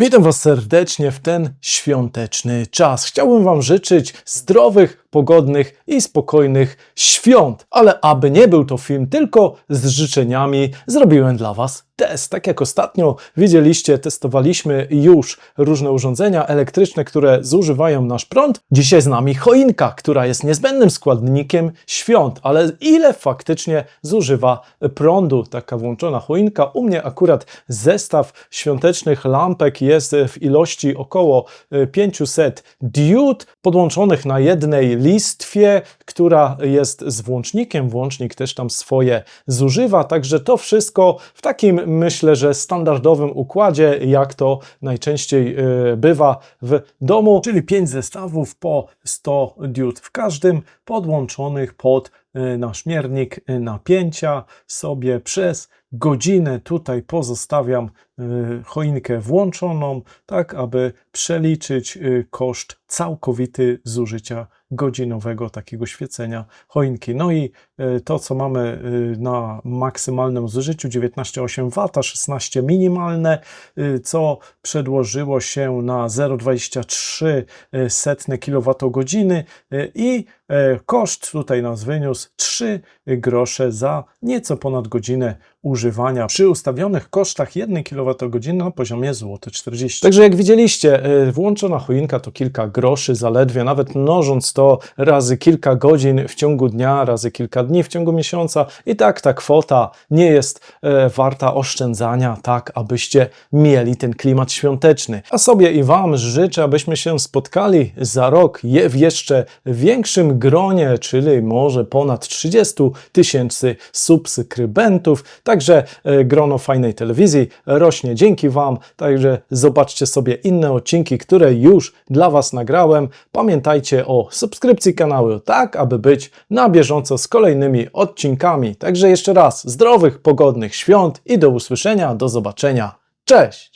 Witam Was serdecznie w ten świąteczny czas. Chciałbym Wam życzyć zdrowych, pogodnych i spokojnych świąt. Ale aby nie był to film tylko z życzeniami, zrobiłem dla Was test. Tak jak ostatnio widzieliście, testowaliśmy już różne urządzenia elektryczne, które zużywają nasz prąd. Dzisiaj z nami choinka, która jest niezbędnym składnikiem świąt. Ale ile faktycznie zużywa prądu taka włączona choinka? U mnie akurat zestaw świątecznych lampek jest w ilości około e, 500 diod podłączonych na jednej listwie, która jest z włącznikiem. Włącznik też tam swoje zużywa, także to wszystko w takim myślę, że standardowym układzie, jak to najczęściej e, bywa w domu, czyli 5 zestawów po 100 diod w każdym, podłączonych pod e, nasz miernik e, napięcia sobie przez godzinę. Tutaj pozostawiam y, choinkę włączoną, tak aby przeliczyć koszt całkowity zużycia godzinowego takiego świecenia choinki. No i to, co mamy y, na maksymalnym zużyciu 19,8 W, 16 minimalne, y, co przedłożyło się na 0,23 setne kWh i e, koszt tutaj nas wyniósł 3 grosze za nieco ponad godzinę używania przy ustawionych kosztach 1 kWh na poziomie złoty 40. Także jak widzieliście, włączona choinka to kilka groszy zaledwie, nawet mnożąc to razy kilka godzin w ciągu dnia, razy kilka dni w ciągu miesiąca i tak ta kwota nie jest e, warta oszczędzania tak, abyście mieli ten klimat świąteczny. A sobie i Wam życzę, abyśmy się spotkali za rok w jeszcze większym gronie, czyli może ponad 30 tysięcy subskrybentów. Także e, grono fajnej telewizji rośnie dzięki Wam. Także zobaczcie sobie inne odcinki, które już dla Was nagrałem. Pamiętajcie o subskrypcji kanału, tak aby być na bieżąco z kolejnymi odcinkami. Także jeszcze raz zdrowych, pogodnych świąt i do usłyszenia, do zobaczenia. Cześć!